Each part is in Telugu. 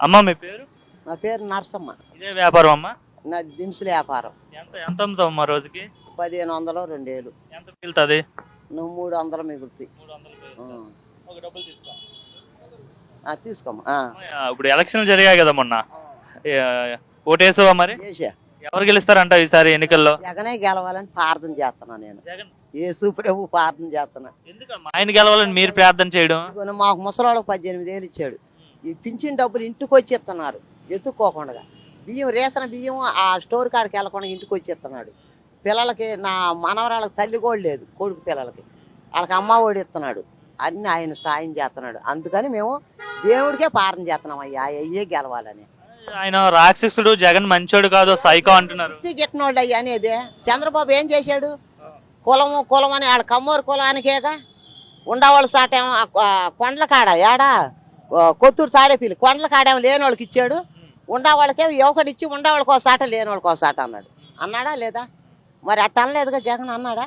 అమ్మ మీ పేరు? నా పేరు నరసమ్మ. ఇదే వ్యాపారం అమ్మా? నా దినుసుల వ్యాపారం. ఎంత ఎంత అమ్ముతావమ్మా రోజుకి? పదిహేను వందలు రెండేళ్ళు ఎంత మిగులుతుంది? నువ్వు మూడు వందలు మిగులుతాయి. మూడు వందలు ఆ. ఒక డబ్బులు తీసుకో. ఆ, తీసుకోమ్మా. ఆ. ఇప్పుడు ఎలక్షన్లు జరిగాయి కదా మొన్న. ఏ, ఓటేసావా మరి? ఎవరు గెలుస్తారంట ఈసారి ఎన్నికల్లో? జగనే గెలవాలని ప్రార్థన చేస్తున్నా నేను. జగన్. యేసు ప్రభు ప్రార్థన చేస్తున్నా. ఎందుకమ్మా? ఆయన గెలవాలని మీరు ప్రార్థన చేయడం? ఇదిగోని మాకు ముసలాళ్ళకి పద్దెనిమిది వేలు ఇచ్చాడు. ఈ పింఛన్ డబ్బులు ఇంటికి వచ్చి ఇస్తున్నారు ఎత్తుక్కోకుండా. బియ్యం రేషన్ బియ్యం ఆ స్టోర్ కాడికి వెళ్ళకుండా ఇంటికి వచ్చి ఇస్తున్నాడు పిల్లలకి నా మనవరాళ్ళకి తల్లి కూడా లేదు కొడుకు పిల్లలకి. వాళ్ళకి అమ్మ ఒడి ఇస్తున్నాడు అన్ని ఆయన సాయం చేస్తున్నాడు అందుకని మేము దేవుడికే ప్రార్థన చేస్తున్నాం అయ్యా అయ్యే గెలవాలని. ఆయన రాక్షసుడు జగన్ మంచోడు కాదు సైకో అంటున్నారు. గిట్టినోళ్ళు అయ్యా అనేది. చంద్రబాబు ఏం చేశాడు? కులము కులం అని వాళ్ళ కమ్మూరు కులానికేగా? ఉండవాళ్ళ సాటేమో కొండల కాడ ఏడా? కొత్తూరు తాడేపీలు కొండల కాడేమో లేని వాళ్ళకి ఇచ్చాడు. ఉండవాళ్ళకేమో యువకుడు ఇచ్చి ఉండవాళ్ళకి ఒక సాట లేని వాళ్ళకి ఒక సాట అన్నాడు. అన్నాడా లేదా? మరి అట్ట అనలేదుగా జగన్ అన్నాడా?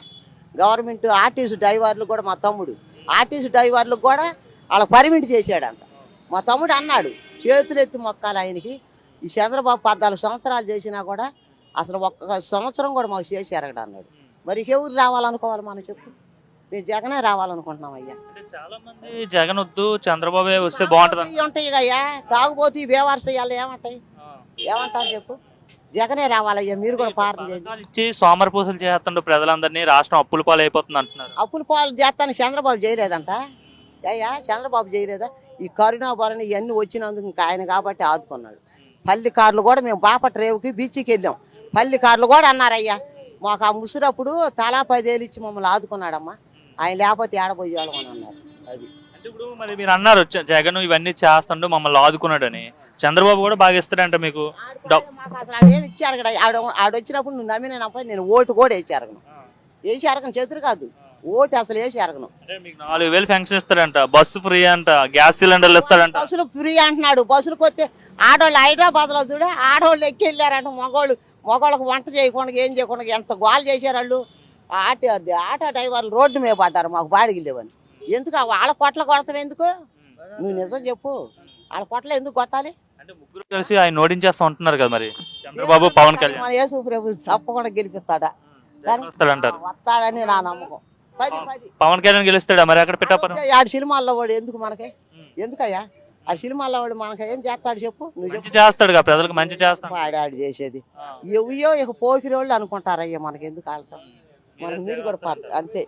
గవర్నమెంట్ ఆర్టీసీ డ్రైవర్లు కూడా మా తమ్ముడు. ఆర్టీసీ డ్రైవర్లకు కూడా వాళ్ళకి పర్మిట్ చేశాడంట. మా తమ్ముడు అన్నాడు చేతులెత్తి మొక్కాలి ఆయనకి. ఈ చంద్రబాబు పద్నాలుగు సంవత్సరాలు చేసినా కూడా అసలు ఒక్క సంవత్సరం కూడా మాకు చేసి ఎరగడం అన్నాడు. మరి ఎవరు రావాలనుకోవాలి మనం చెప్పు. మేము జగనే రావాలనుకుంటున్నాం అయ్యా చాలా మంది జగన్ వద్దు చంద్రబాబే వస్తే బాగుంటది ఉంటాయి అయ్యా తాగుబోతు బేవారస ఇవాళ ఏమంటాయి? ఏమంటారు చెప్పు? జగనే రావాలయ్యా మీరు కూడా ప్రార్థన చేయండి. ఇచ్చి సోమరపూసలు చేస్తుండ్రు ప్రజలందరినీ రాష్ట్రం అప్పుల పాలు అయిపోతుంది అంటున్నారు. అప్పులు పాలు చేస్తాను చంద్రబాబు చేయలేదంట. అయ్యా చంద్రబాబు చేయలేదా? ఈ కరోనా భరణి ఇవన్నీ వచ్చినందుకు ఇంకా ఆయన కాబట్టి ఆదుకున్నాడు. పల్లి కార్లు కూడా మేము బాపట్ల రేవుకి బీచ్కి వెళ్ళాం. పల్లి కార్లు కూడా అన్నారయ్యా. మాకు ఆ ముసురప్పుడు తలా పదేళ్ళు ఇచ్చి మమ్మల్ని ఆదుకున్నాడమ్మా. ఆయన లేకపోతే ఏడబోయే వాళ్ళం అని అన్నారు అది. అంటే ఇప్పుడు మరి మీరు అన్నారు జ- జగన్ ఇవన్నీ చేస్తుండు మమ్మల్ని ఆదుకున్నాడని. చంద్రబాబు కూడా బాగా ఇస్తాడంట మీకు. డబ్- మాకు అసలు ఆడేమి ఇచ్చారు కదా ఆడ ఆడ వచ్చినప్పుడు నువ్వు నమ్మిన నేను ఓటు కూడా వేసి అరగను వేసి అరగను చేతులు కాదు ఓటు అసలు వేసి అరగను అంటే మీకు నాలుగు వేలు ఫెన్షన్ ఇస్తాడంట బస్సు ఫ్రీ అంట గ్యాస్ సిలిండర్లు ఇస్తాడంట. బస్సులు ఫ్రీ అంటున్నాడు బస్సులకు వస్తే ఆడవాళ్ళు హైదరాబాద్లో చూడే ఆడవాళ్ళు ఎక్కి వెళ్ళారంట మగవాళ్ళు మగవాళ్ళకి వంట చేయకుండా ఏం చేయకుండా ఎంత గోల్ చేశారు వాళ్ళు. ఆటో అది ఆటో డ్రైవర్లు రోడ్డు మీద పడ్డారు మాకు బాడికి లేవని. ఎందుకు? వాళ్ళ పొట్ల కొడతావు ఎందుకు? నువ్వు నిజం చెప్పు. వాళ్ళ పొట్ల ఎందుకు కొట్టాలి? అంటే ముగ్గురు కలిసి ఆయన ఓడించేస్తా ఉంటున్నారు కదా మరి. చంద్రబాబు పవన్ కళ్యాణ్. మన యేసు ప్రభు తప్పకుండా గెలిపిస్తాడా? వస్తాడంటారు. వస్తాడని నా నమ్మకం. పది పది. పవన్ కళ్యాణ్ గెలుస్తాడా మరి అక్కడ పిఠాపురం ఆడు సినిమాల్లో వాడు ఎందుకు మనకి? ఎందుకయ్యా? ఆ సినిమాల్లో వాడు మనకి ఏం చేస్తాడు చెప్పు? నువ్వు మంచి చెప్పు. చేస్తాడు ప్రజలకు మంచి చేస్తాడు. ఆడు ఆడు చేసేది. ఎవయో ఇక పోకిరోళ్ళు అనుకుంటారయ్యా మనకి ఎందుకు ఆడతాం? మనకి మీరు కూడా అంతే.